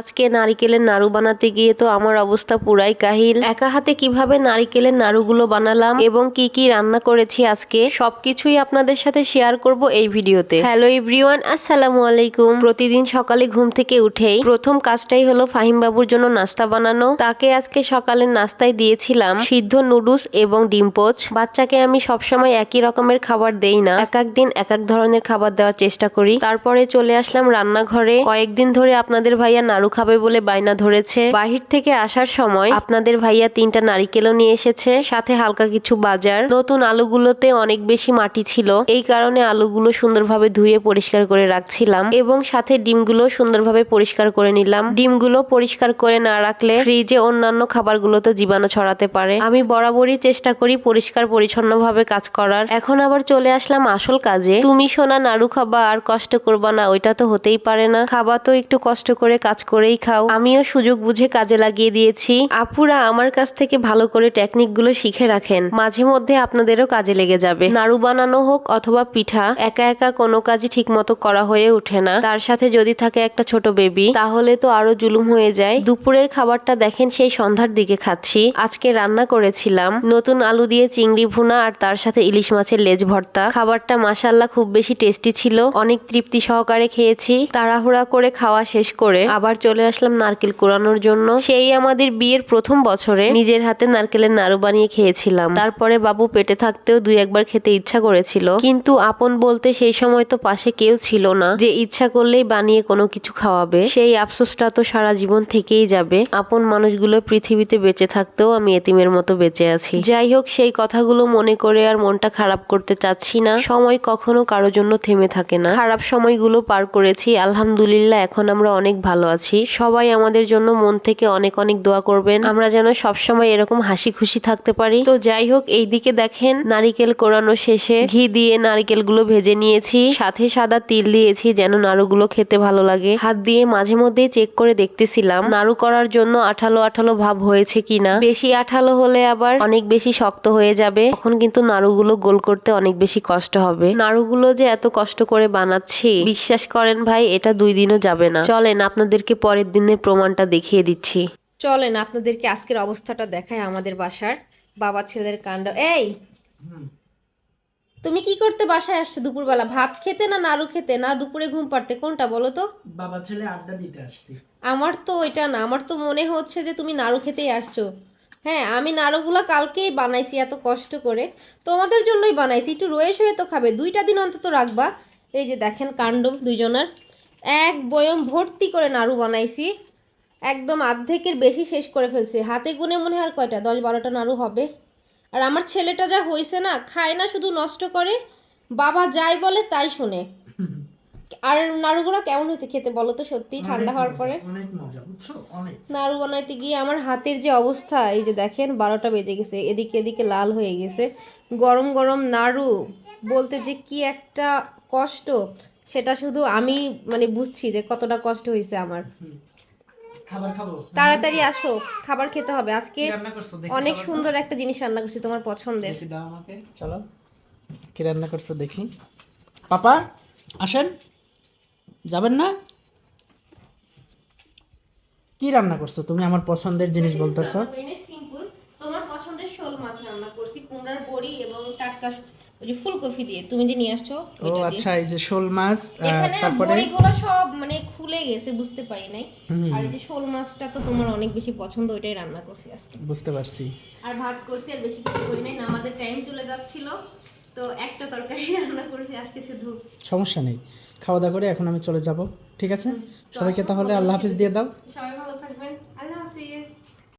আজকে নারিকেলের নাড়ু বানাতে গিয়ে তো আমার অবস্থা পুরাই কাহিল। একা হাতে কীভাবে নারিকেলের নাড়ুগুলো বানালাম এবং কি কি রান্না করেছি আজকে, সবকিছুই আপনাদের সাথে শেয়ার করব এই ভিডিওতে। হ্যালো এভরিওয়ান আসসালামু আলাইকুম। প্রতিদিন সকালে ঘুম থেকে উঠেই প্রথম কাজটাই হলো ফাহিম বাবুর জন্য নাস্তা বানানো। তাকে আজকে সকালের নাস্তায় দিয়েছিলাম সিদ্ধ নুডলস এবং ডিম পোচ। বাচ্চাকে আমি সবসময় একই রকমের খাবার দেই না, এক এক দিন এক এক ধরনের খাবার দেওয়ার চেষ্টা করি। তারপরে চলে আসলাম রান্নাঘরে। কয়েকদিন ধরে আপনাদের ভাইয়া নাড়ু খাবে বলে বায়না ধরেছে। বাহির থেকে আসার সময় আপনাদের ভাইয়া তিনটা নারিকেলও নিয়ে এসেছে, সাথে হালকা কিছু বাজার। নতুন আলুগুলোতে অনেক বেশি মাটি ছিল। এই কারণে আলুগুলো সুন্দরভাবে ধুয়ে পরিষ্কার করে রাখছিলাম এবং সাথে ডিমগুলো সুন্দরভাবে পরিষ্কার করে নিলাম। ডিমগুলো পরিষ্কার করে না রাখলে ফ্রিজে অন্যান্য খাবারগুলোতে জীবাণু ছড়াতে পারে। আমি বরাবরই চেষ্টা করি পরিষ্কার পরিচ্ছন্নভাবে কাজ করার। এখন আবার চলে আসলাম আসল কাজে। তুমি সোনা নাড়ু খাবা আর কষ্ট করবা না, ওইটা তো হতেই পারে না। খাবা তো একটু কষ্ট করে কাজ করেই খাও। আমিও সুযোগ বুঝে কাজে লাগিয়ে দিয়েছি। আপুরা আমার কাছ থেকে ভালো করে টেকনিকগুলো শিখে রাখেন। মাঝে মধ্যে আপনাদেরও কাজে লেগে যাবে। নাড়ু বানানো হোক অথবা পিঠা, একা একা কোনো কাজই ঠিক মতো করা হয়ে ওঠে না। তার সাথে যদি থাকে একটা ছোট বেবি তাহলে তো আরও জুলুম হয়ে যায়। দুপুরের খাবারটা দেখেন সেই সন্ধ্যার দিকে খাচ্ছি। আজকে রান্না করেছিলাম। নতুন আলু দিয়ে চিংড়ি ভুনা আর তার সাথে ইলিশ মাছের লেজ ভর্তা। খাবারটা মাসাল্লাহ খুব বেশি টেস্টি ছিল। অনেক তৃপ্তি সহকারে খেয়েছি। তাড়াহুড়া করে খাওয়া শেষ করে আবার চলে আসলাম নারকেল কোরানোর জন্য। সেই আমাদের বিয়ের প্রথম বছরে নিজের হাতে নারকেলের নাড়ু বানিয়ে খেয়েছিলাম। তারপরে বাবু পেটে থাকতেও দুই একবার খেতে ইচ্ছা করেছিল। কিন্তু আপন বলতে সেই সময় তো পাশে কেউ ছিল না। যে ইচ্ছা করলেই বানিয়ে কোনো কিছু খাওয়াবে, সেই আফসোসটা তো সারা জীবন থেকেই যাবে। আপন মানুষগুলো পৃথিবীতে বেঁচে থাকতেও আমি এতিমের মতো বেঁচে আছি। যাই হোক, সেই কথাগুলো মনে করে আর মনটা খারাপ করতে চাচ্ছি না। সময় কখনো কারও জন্য থেমে থাকে না। খারাপ সময়গুলো পার করেছি। আলহামদুলিল্লাহ, এখন আমরা অনেক ভালো আছি। সবাই আমাদের জন্য মন থেকে অনেক অনেক দোয়া করবেন। আমরা যেন সবসময় এরকম হাসি খুশি থাকতে পারি। তো যাই হোক এইদিকে দেখেন, নারিকেল কোরানো শেষে ঘি দিয়ে নারিকেলগুলো ভেজে নিয়েছি। সাথে সাদা তিল দিয়েছি যেন নাড়ুগুলো খেতে ভালো লাগে। হাত দিয়ে মাঝে মধ্যে চেক করে দেখতেছিলাম, নাড়ু করার জন্য আঠালো আঠালো ভাব হয়েছে কিনা। বেশি আঠালো হলে আবার অনেক বেশি শক্ত হয়ে যাবে। তখন কিন্তু নাড়ুগুলো গোল করতে অনেক বেশি কষ্ট হবে। নাড়ুগুলো যে এত কষ্ট করে বানাচ্ছি, বিশ্বাস করেন ভাই, এটা দুই দিনও যাবে না। চলেন, আপনাদেরকে পরের দিনের প্রমাণটা দেখিয়ে দিচ্ছি। চলেন আপনাদেরকে আজকের অবস্থাটা দেখায় আমাদের বাসার বাবা ছেলের কাণ্ড। এই! তুমি কি করতে বাসায় আসছো দুপুরবেলা? ভাত খেতে না নাড়ু খেতে? না দুপুরে ঘুম পাড়তে? কোনটা বলো তো? বাবা ছেলে আড্ডা দিতে আসছি। আমার তো ওইটা না। আমার তো মনে হচ্ছে যে তুমি নাড়ু খেতেই আসছো। হ্যাঁ আমি নাড়ুগুলো কালকেই বানাইছি এত কষ্ট করে। তোমাদের জন্যই বানাইছি। একটু রয়ে শুয়ে তো খাবে। দুইটা দিন অন্তত রাখবা। এই যে দেখেন কাণ্ড দুইজনের। এক বয়ম ভর্তি করে নাড়ু বানাইছি। একদম অর্ধেকের বেশি শেষ করে ফেলছে। হাতে গুনে মনে হয় আর কয়টা? দশ বারোটা নাড়ু হবে। আর আমার ছেলেটা যা হয়েছে না খায় না শুধু নষ্ট করে বাবা যাই বলে তাই শোনে। আর নাড়ুগুলো কেমন হয়েছে খেতে বলো তো সত্যি? ঠান্ডা হওয়ার পরে? নাড়ু বানাইতে গিয়ে আমার হাতের যে অবস্থা এই যে দেখেন বারোটা বেজে গেছে। এদিকে এদিকে লাল হয়ে গেছে। গরম গরম নাড়ু বলতে যে কি একটা কষ্ট। সেটা শুধু আমি মানে বুঝছি যে কতটা কষ্ট হয়েছে আমার। খাবার খাব? তাড়াতাড়ি আসো খাবার খেতে হবে। আজকে কি রান্না করছ? দেখি অনেক সুন্দর একটা জিনিস রান্না করছি তোমার পছন্দের। দাও আমাকে। চলো। কি রান্না করছ দেখি। পাপা আসেন। যাবেন না? কি রান্না করছ? তুমি আমার পছন্দের জিনিস বলতেছো। তোমার পছন্দের শোল মাছ রান্না করছি কুমড়ার বড়ি এবং টাটকা ওই যে ফুলকপি দিয়ে তুমি যে নিয়ে আসছো ও আচ্ছা এই যে শোল মাছ তারপরে? বড়িগুলো সব মানে খুলে গেছে বুঝতে পারি নাই। আর এই যে শোল মাছটা তো তোমার অনেক বেশি পছন্দ ওইটাই রান্না করছি আজকে। বুঝতে পারছি। আর ভাত করছি আর বেশি কিছু করি নাই নামাজের টাইম চলে যাচ্ছিল। তো একটা তরকারি রান্না করছি আজকে শুধু। সমস্যা নেই। খাওয়া দাওয়া করে এখন আমি চলে যাব ঠিক আছে? সবাইকে তাহলে আল্লাহ হাফিজ দিয়ে দাও। সবাই